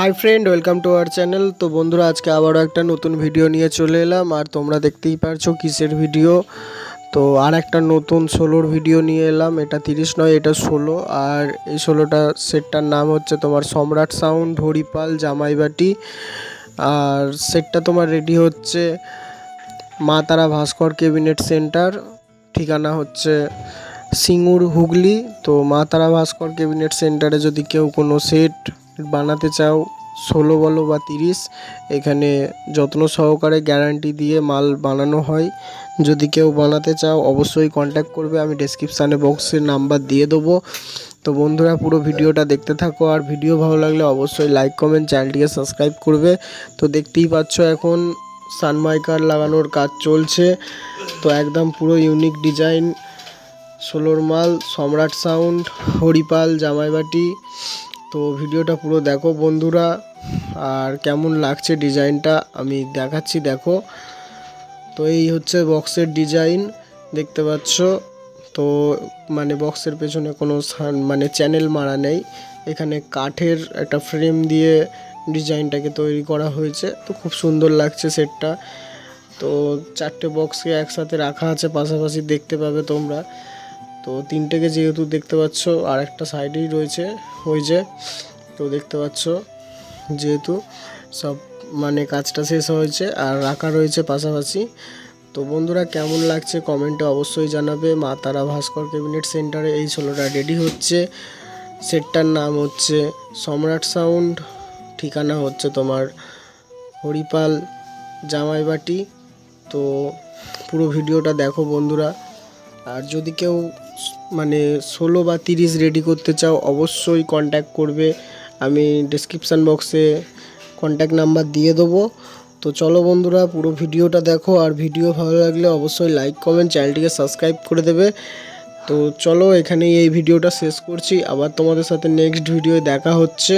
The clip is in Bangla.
Hi friend welcome to our channel তো বন্ধুরা, আজকে আবারও একটা নতুন ভিডিও নিয়ে চলে এলাম। আর তোমরা দেখতেই পারছ কিসের ভিডিও তো আর একটা নতুন ষোলোর ভিডিও নিয়ে এলাম। এটা তিরিশ নয়, এটা ষোলো। আর এই ষোলোটা সেটটার নাম হচ্ছে তোমার সম্রাট সাউন্ড, হরিপাল, জামাইবাটি। আর সেটটা তোমার রেডি হচ্ছে মা তারা ভাস্কর ক্যাবিনেট সেন্টার ঠিকানা হচ্ছে সিঙ্গুর হুগলি। তো মা তারা ভাস্কর ক্যাবিনেট সেন্টারে যদি কেউ কোনো সেট বানাতে চাও, ষোলো বলো বা তিরিশ, এখানে যত্ন সহকারে গ্যারান্টি দিয়ে মাল বানানো হয়। যদি কেউ বানাতে চাও, অবশ্যই কন্ট্যাক্ট করবে, আমি ডেসক্রিপশানে বক্সের নাম্বার দিয়ে দেবো। তো বন্ধুরা, পুরো ভিডিওটা দেখতে থাকো, আর ভিডিও ভালো লাগলে অবশ্যই লাইক কমেন্ট চ্যানেলটিকে সাবস্ক্রাইব করবে। তো দেখতেই পাচ্ছ এখন সানমাইকার লাগানোর কাজ চলছে। তো একদম পুরো ইউনিক ডিজাইন ষোলোর মাল, সম্রাট সাউন্ড হরিপাল, জামাইবাটি। তো ভিডিওটা পুরো দেখো বন্ধুরা, আর কেমন লাগছে ডিজাইনটা আমি দেখাচ্ছি, দেখো। তো এই হচ্ছে বক্সের ডিজাইন, দেখতে পাচ্ছ। তো মানে বক্সের পেছনে কোনো মানে চ্যানেল মারা নেই। এখানে কাঠের একটা ফ্রেম দিয়ে ডিজাইনটাকে তৈরি করা হয়েছে। তো খুব সুন্দর লাগছে সেটটা। তো চারটে বক্সকে একসাথে রাখা আছে, পাশাপাশি দেখতে পাবে তোমরা। তো তিনটেকে যেহেতু দেখতে পাচ্ছ আর একটা সাইডেই রয়েছে। ওই যে, তো দেখতে পাচ্ছ, যেহেতু সব মানে কাজটা শেষ হয়েছে আর রাখা রয়েছে পাশাপাশি। তো বন্ধুরা, কেমন লাগছে কমেন্টে অবশ্যই জানাবে। মা তারা ভাস্কর ক্যাবিনেট সেন্টারে এই ষোলোটা রেডি হচ্ছে। সেটটার নাম হচ্ছে সম্রাট সাউন্ড, ঠিকানা হচ্ছে তোমার হরিপাল জামাইবাটি। তো পুরো ভিডিওটা দেখো বন্ধুরা। আর যদি কেউ মানে ষোলো বা তিরিশ রেডি করতে চাও, অবশ্যই কন্ট্যাক্ট করবে। আমি ডিসক্রিপশান বক্সে কন্ট্যাক্ট নাম্বার দিয়ে দেবো। তো চলো বন্ধুরা, পুরো ভিডিওটা দেখো। আর ভিডিও ভালো লাগলে অবশ্যই লাইক কমেন্ট চ্যানেলটিকে সাবস্ক্রাইব করে দেবে। তো চলো এখানেই এই ভিডিওটা শেষ করছি। আবার তোমাদের সাথে নেক্সট ভিডিও দেখা হচ্ছে।